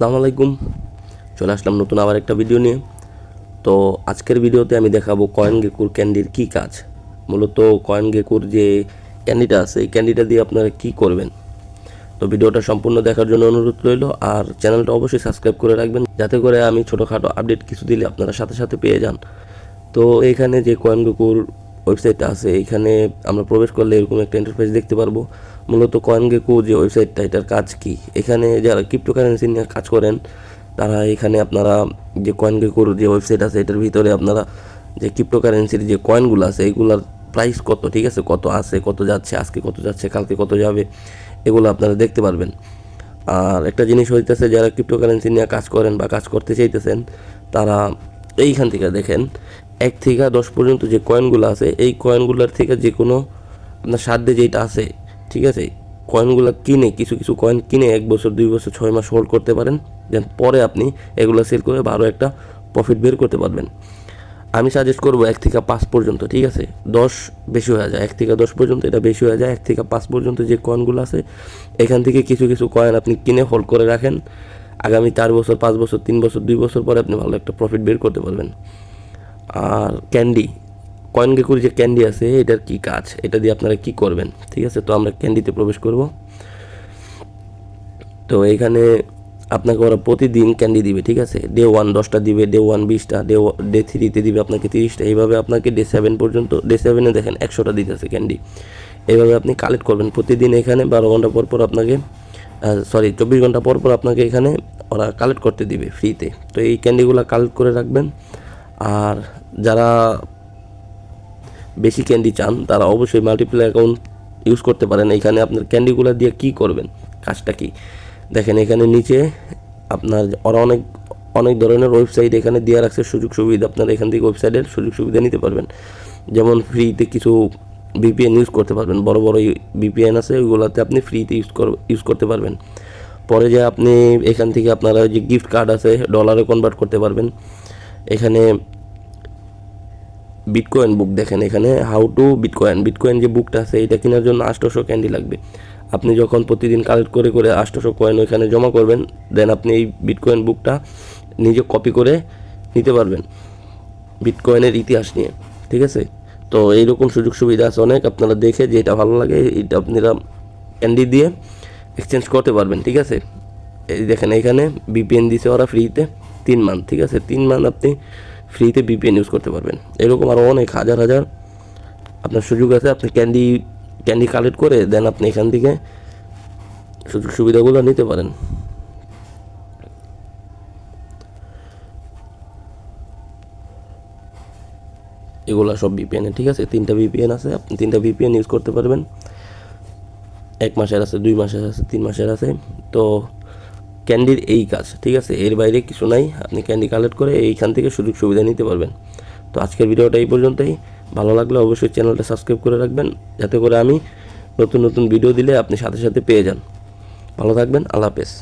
আসসালামু আলাইকুম। চলে আসলাম নতুন আবার একটা ভিডিও নিয়ে। তো আজকের ভিডিওতে আমি দেখাবো কয়েন গেকুর ক্যান্ডির কী কাজ। মূলত কয়েন গেকুর যে ক্যান্ডিটা আছে, এই ক্যান্ডিটা দিয়ে আপনারা কী করবেন। তো ভিডিওটা সম্পূর্ণ দেখার জন্য অনুরোধ রইল, আর চ্যানেলটা অবশ্যই সাবস্ক্রাইব করে রাখবেন, যাতে করে আমি ছোটোখাটো আপডেট কিছু দিলে আপনারা সাথে সাথে পেয়ে যান। তো এইখানে যে কয়েন গেকুর ওয়েবসাইটটা আছে, এইখানে আমরা প্রবেশ করলে এরকম একটা ইন্টারফেস দেখতে পারব। মূলত কয়েন গেকু যে ওয়েবসাইটটা এটার কাজ কি? এখানে যারা ক্রিপ্টোকারেন্সি নিয়ে কাজ করেন, তারা এখানে আপনারা যে কয়েন গেকুর যে ওয়েবসাইট আছে, এটার ভিতরে আপনারা যে ক্রিপ্টোকারেন্সির যে কয়েনগুলো আছে, এগুলার প্রাইস কত, ঠিক আছে? কত আছে, কত যাচ্ছে, আজকে কত যাচ্ছে, কালকে কত যাবে, এগুলো আপনারা দেখতে পারবেন। আর একটা জিনিস হইতেছে, যারা ক্রিপ্টোকারেন্সি নিয়ে কাজ করেন বা কাজ করতে চাইতেছেন, তারা এইখান থেকে দেখেন এক থেকে দশ পর্যন্ত যে কয়েনগুলো আছে, এই কয়েনগুলোর থেকে যে কোনো আপনার সাধ্যে যেটা আছে, ঠিক আছে কয়েনগুলো কিনে, কিছু কিছু কয়েন কিনে এক বছর, দুই বছর, ছয় মাস হোল্ড করতে পারেন দেন পরে আপনি এগুলো সেল করে ভালো একটা প্রফিট বের করতে পারবেন। আমি সাজেস্ট করব এক থেকে পাঁচ পর্যন্ত, ঠিক আছে, দশ বেশি হয়ে যায়, এক থেকে দশ পর্যন্ত এটা বেশি হয়ে যায়, এক থেকে পাঁচ পর্যন্ত যে কয়েনগুলো আছে, এখান থেকে কিছু কিছু কয়েন আপনি কিনে হোল্ড করে রাখেন, আগামী চার বছর, পাঁচ বছর, তিন বছর, দুই বছর পরে আপনি ভালো একটা প্রফিট বের করতে পারবেন। আর ক্যান্ডি, কয়েন গেকুর যে ক্যান্ডি আছে, এটার কি কাজ? এটা দিয়ে আপনারা কি করবেন? ঠিক আছে? তো আমরা ক্যান্ডিতে প্রবেশ করব। তো এখানে আপনাকে ওরা প্রতিদিন ক্যান্ডি দিবে, ঠিক আছে? ডে ওয়ান দশটা দিবে ডে ওয়ান বিশটা ডে ডে থ্রিতে দিবে আপনাকে তিরিশটা। এইভাবে আপনাকে ডে সেভেন পর্যন্ত ডে সেভেনে দেখেন একশোটা দিতেছে ক্যান্ডি। এইভাবে আপনি কালেক্ট করবেন। প্রতিদিন এখানে বারো ঘণ্টা পর পর আপনাকে সরি চব্বিশ ঘণ্টা পর পর আপনাকে এখানে ওরা কালেক্ট করতে দিবে ফ্রিতে তো এই ক্যান্ডিগুলো কালেক্ট করে রাখবেন। আর যারা বেশি ক্যান্ডি চান, তারা অবশ্যই মাল্টিপ্লাই অ্যাকাউন্ট ইউজ করতে পারেন। এখানে আপনার ক্যান্ডিগুলো দিয়ে কি করবেন? কাজটা কি? দেখেন, এখানে নিচে আপনার ওরা অনেক অনেক ধরনের ওয়েবসাইট এখানে দেওয়া রাখছে সুযোগ সুবিধা, আপনারা এখান থেকে ওয়েবসাইটের সুযোগ সুবিধা নিতে পারবেন। যেমন ফ্রিতে কিছু ভিপিএন ইউজ করতে পারবেন। বড় বড় ভিপিএন আছে, ওইগুলোতে আপনি ফ্রিতে ইউজ কর ইউজ করতে পারবেন। পরে যে আপনি এখান থেকে আপনারা যে গিফট কার্ড আছে ডলারে কনভার্ট করতে পারবেন। এখানে বিটকয়েন বুক দেখেন, এখানে হাউ টু বিটকয়েন বিটকয়েন যে বুকটা আছে, এটা কেনার জন্য আটশোশো ক্যান্ডি লাগবে। আপনি যখন প্রতিদিন কালেক্ট করে করে আটশোশো কয়েন ওইখানে জমা করবেন দেন আপনি এই বিটকয়েন বুকটা নিজে কপি করে নিতে পারবেন বিটকয়েনের ইতিহাস নিয়ে, ঠিক আছে? তো এইরকম সুযোগ সুবিধা আছে অনেক, আপনারা দেখে যেটা ভালো লাগে, এটা আপনারা ক্যান্ডি দিয়ে এক্সচেঞ্জ করতে পারবেন, ঠিক আছে? এই দেখেন, এখানে বিপিএন দিছে ওরা ফ্রিতে তিন মান্থ ঠিক আছে? তিন মান্থ আপনি ফ্রিতে বিপিএন ইউজ করতে পারবেন। এরকম আরও অনেক হাজার হাজার আপনার সুযোগ আছে, আপনি ক্যান্ডি ক্যান্ডি কালেক্ট করে দেন আপনি এখান থেকে। সুযোগ সুবিধাগুলো নিতে পারেন। এগুলো সব ভিপিএন ঠিক আছে? তিনটা ভিপিএন আছে, আপনি তিনটা ভিপিএন ইউজ করতে পারবেন। এক মাসের আছে, দুই মাসের আছে, তিন মাসের আছে। তো ক্যান্ডির এই কাজ, ঠিক আছে? এর বাইরে কিছু নাই, আপনি ক্যান্ডি কালেক্ট করে এইখান থেকে সুযোগ সুবিধা নিতে পারবেন। তো আজকের ভিডিওটা এই পর্যন্তই। ভালো লাগলে অবশ্যই চ্যানেলটা সাবস্ক্রাইব করে রাখবেন, যাতে করে আমি নতুন নতুন ভিডিও দিলে আপনি সাথে সাথে পেয়ে যান। ভালো থাকবেন, আল্লাহ হাফেজ।